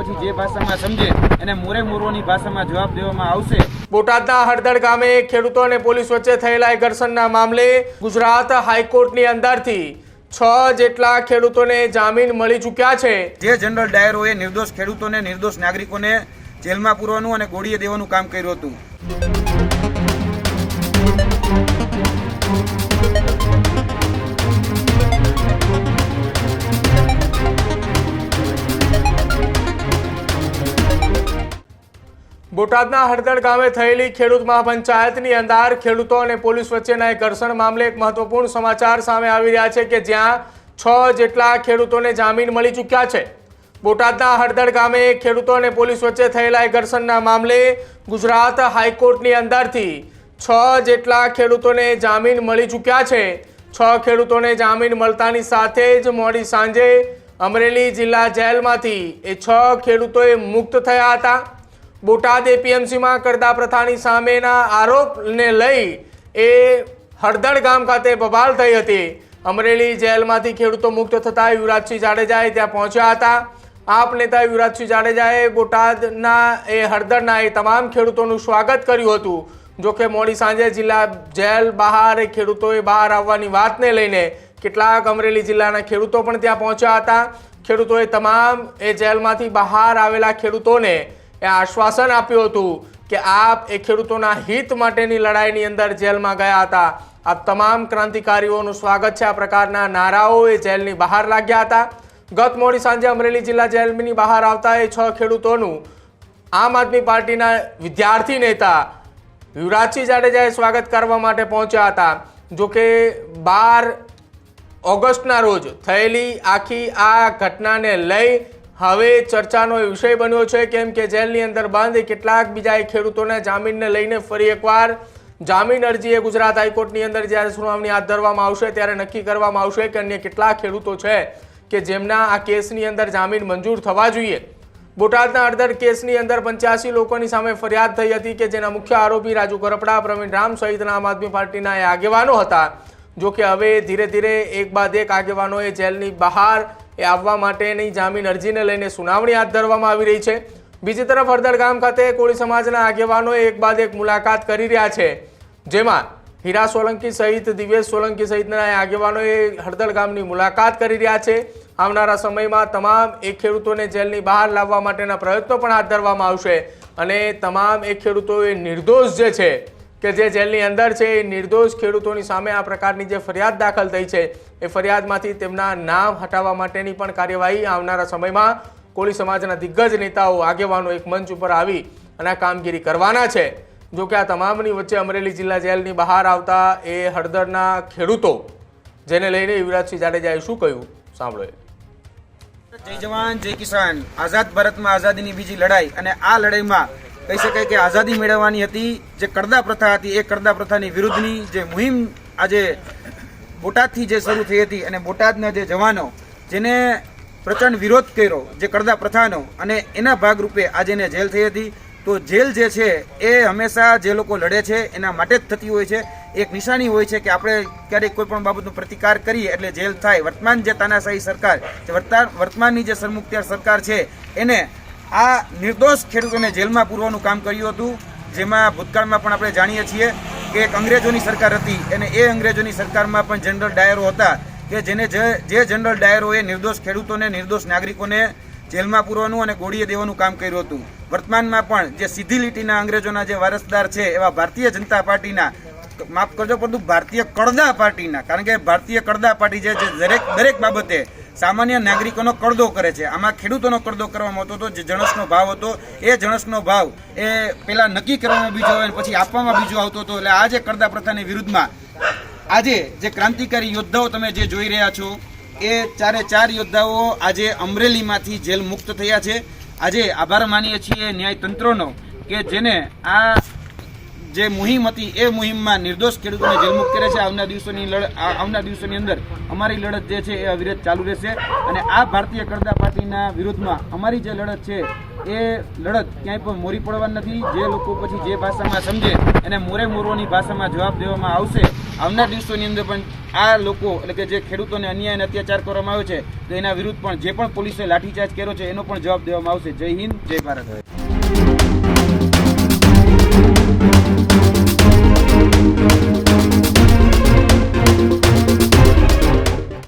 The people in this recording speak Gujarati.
પછી જે ભાષામાં સમજે એને મોરે મોરવાની ભાષામાં જવાબ દેવામાં આવશે. બોટાદના હળદળ ગામે ખેડૂતો અને પોલીસ વચ્ચે થયેલા ઘર્ષણના મામલે ગુજરાત હાઈકોર્ટની અંદરથી છ જેટલા ખેડૂતોને જામીન મળી ચૂક્યા છે. જે જનરલ ડાયરોએ નિર્દોષ ખેડૂતોને નિર્દોષ નાગરિકોને જેલમાં પૂરવાનું અને ગોળીએ દેવાનું કામ કર્યું હતું. બોટાદના હળદળ ગામે થયેલી ખેડૂત મહાપંચાયતની અંદર ખેડૂતો અને પોલીસ વચ્ચેના ઘર્ષણ મામલે એક મહત્વપૂર્ણ સમાચાર સામે આવી રહ્યા છે કે જ્યાં છ જેટલા ખેડૂતોને જામીન મળી ચૂક્યા છે. બોટાદના હળદળ ગામે ખેડૂતો અને પોલીસ વચ્ચે થયેલા એક ઘર્ષણના મામલે ગુજરાત હાઈકોર્ટની અંદરથી છ જેટલા ખેડૂતોને જામીન મળી ચૂક્યા છે. છ ખેડૂતોને જામીન મળતાની સાથે જ મોડી સાંજે અમરેલી જિલ્લા જેલમાંથી એ છ ખેડૂતોએ મુક્ત થયા હતા. બોટાદ એપીએમસીમાં કરદા પ્રથાની સામેના આરોપને લઈ એ હળદળ ગામ ખાતે બબાલ થઈ હતી. અમરેલી જેલમાંથી ખેડૂતો મુક્ત થતાં યુવરાજસિંહ જાડેજાએ ત્યાં પહોંચ્યા હતા. આપ નેતા યુવરાજસિંહ જાડેજાએ બોટાદના એ હળદરના એ તમામ ખેડૂતોનું સ્વાગત કર્યું હતું. જોકે મોડી સાંજે જિલ્લા જેલ બહાર ખેડૂતોએ બહાર આવવાની વાતને લઈને કેટલાક અમરેલી જિલ્લાના ખેડૂતો પણ ત્યાં પહોંચ્યા હતા. ખેડૂતોએ તમામ એ જેલમાંથી બહાર આવેલા ખેડૂતોને એ આશ્વાસન આપ્યું હતું કે આપ એ ખેડૂતોના હિત માટેની લડાઈની અંદર જેલમાં ગયા હતા. આ તમામ ક્રાંતિકારીઓનું સ્વાગત છે. આ પ્રકારના નારાઓ એ જેલની બહાર લાગ્યા હતા. ગત મોડી સાંજે અમરેલી જિલ્લા જેલની બહાર આવતા એ છ ખેડૂતોનું આમ આદમી પાર્ટીના વિદ્યાર્થી નેતા યુવરાજસિંહ જાડેજાએ સ્વાગત કરવા માટે પહોંચ્યા હતા. જોકે બાર ઓગસ્ટના રોજ થયેલી આખી આ ઘટનાને લઈ હવે ચર્ચાનો વિષય બન્યો છે કેમ કે જેલની અંદર બંધ કેટલાક બીજા ખેડૂતોના જામીનને લઈને ફરી એકવાર જામીન અરજી એ ગુજરાત હાઈકોર્ટની અંદર જ્યારે સુનાવણી હાથ ધરવામાં આવશે ત્યારે નક્કી કરવામાં આવશે કે અન્ય કેટલા ખેડૂતો છે કે જેમના આ કેસની અંદર જામીન મંજૂર થવા જોઈએ. બોટાદના અડધર કેસની અંદર પંચ્યાસી લોકોની સામે ફરિયાદ થઈ હતી કે જેના મુખ્ય આરોપી રાજુ કરપડા પ્રવીણ રામ સહિતના આમ આદમી પાર્ટીના આગેવાનો હતા. જો કે હવે ધીરે ધીરે એક બાદ એક આગેવાનોએ જેલની બહાર એ આવવા માટેની જામીન અરજીને લઈને સુનાવણી હાથ ધરવામાં આવી રહી છે. બીજી તરફ હળદર ગામ ખાતે કોળી સમાજના આગેવાનોએ એક બાદ એક મુલાકાત કરી રહ્યા છે. જેમાં હીરા સોલંકી સહિત, દિવ્યેશ સોલંકી સહિતના આગેવાનોએ હળદળ ગામની મુલાકાત કરી રહ્યા છે. આવનારા સમયમાં તમામ એક ખેડૂતોને જેલની બહાર લાવવા માટેના પ્રયત્નો પણ હાથ ધરવામાં આવશે અને તમામ એ ખેડૂતોએ નિર્દોષ જે છે કે જે જેલની અંદર છે એ નિર્દોષ ખેડૂતોની સામે આ પ્રકારની જે ફરિયાદ દાખલ થઈ છે, એ ફરિયાદમાંથી તેમના નામ હટાવવા માટેની પણ કાર્યવાહી આવનારા સમયમાં કોળી સમાજના દિગ્ગજ નેતાઓ, આગેવાનો એક મંચ ઉપર આવી અને કામગીરી કરવાના છે. જો કે આ તમામની વચ્ચે અમરેલી જિલ્લા જેલની બહાર આવતા એ હળદરના ખેડૂતો, જેને લઈને યુવરાજસિંહ જાડેજાએ શું કહ્યું? સાંભળો જય જવાન, જય કિસાન. આઝાદ ભારતમાં આઝાદીની બીજી લડાઈ અને આ લડાઈમાં કહી શકાય કે આઝાદી મેળવવાની હતી, જે કરદા પ્રથા હતી, એ કરદા પ્રથાની વિરુદ્ધની જે મુહિમ આજે બોટાદથી જે શરૂ થઈ હતી અને બોટાદના જે જવાનો, જેને પ્રચંડ વિરોધ કર્યો, જે કરદા પ્રથાનો, અને એના ભાગરૂપે આજે એને જેલ થઈ હતી. તો જેલ જે છે, એ હંમેશા જે લોકો લડે છે, એના માટે જ થતી હોય છે. એક નિશાની હોય છે કે આપણે ક્યારેક કોઈ પણ બાબતનો પ્રતિકાર કરીએ એટલે જેલ થાય. વર્તમાન જે તાનાશાહી સરકાર વર્તમાનની જે સરમુખત્યાર સરકાર છે, એને આ નિર્દોષ ખેડૂતોને જેલમાં પૂરવાનું કામ કર્યું હતું, જેમાં ભૂતકાળમાં પણ આપણે જાણીએ છીએ કે એક અંગ્રેજોની સરકાર હતી અને એ અંગ્રેજોની સરકારમાં પણ જનરલ ડાયરો હતા કે જેને જે જનરલ ડાયરોએ નિર્દોષ ખેડૂતોને, નિર્દોષ નાગરિકોને જેલમાં પૂરવાનું અને ગોળીએ દેવાનું કામ કર્યું હતું. વર્તમાનમાં પણ જે સીધી લીટીના અંગ્રેજોના જે વારસદાર છે એવા ભારતીય જનતા પાર્ટીના, માફ કરજો, પરંતુ ભારતીય કડદા પાર્ટીના, કારણ કે ભારતીય કડદા પાર્ટી છે, જે દરેક દરેક બાબતે સામાન્ય નાગરિકોનો કરદો કરે છે. આમાં ખેડૂતોનો કરદો કરવામાં આવતો હતો, જે જણસનો ભાવ હતો, એ જણસનો ભાવ એ પહેલાં નક્કી કરવામાં બીજો આવે પછી આપવામાં બીજો આવતો હતો. એટલે આ જે કરદા પ્રથાની વિરુદ્ધમાં આજે જે ક્રાંતિકારી યોદ્ધાઓ તમે જે જોઈ રહ્યા છો, એ ચારે ચાર યોદ્ધાઓ આજે અમરેલીમાંથી જેલ મુક્ત થયા છે. આજે આભાર માનીએ છીએ ન્યાયતંત્રનો કે જેને આ જે મુહિમ હતી, એ મુહિમમાં નિર્દોષ ખેડૂતોને જેલમુક્ત કરે છે. આવનાર દિવસોની લડ આવનાર દિવસોની અંદર અમારી લડત જે છે, એ અવિરત ચાલુ રહેશે. અને આ ભારતીય કરદા પાર્ટીના વિરુદ્ધમાં અમારી જે લડત છે, એ લડત ક્યાંય પણ મોરી પડવા નથી. જે લોકો પછી જે ભાષામાં સમજે એને મોરે મોરોની ભાષામાં જવાબ દેવામાં આવશે. આવનાર દિવસોની અંદર પણ આ લોકો, એટલે કે જે ખેડૂતોને અન્યાય અને અત્યાચાર કરવામાં આવ્યો છે, તો એના વિરુદ્ધ પણ જે પણ પોલીસે લાઠીચાર્જ કર્યો છે, એનો પણ જવાબ દેવામાં આવશે. જય હિન્દ, જય ભારત.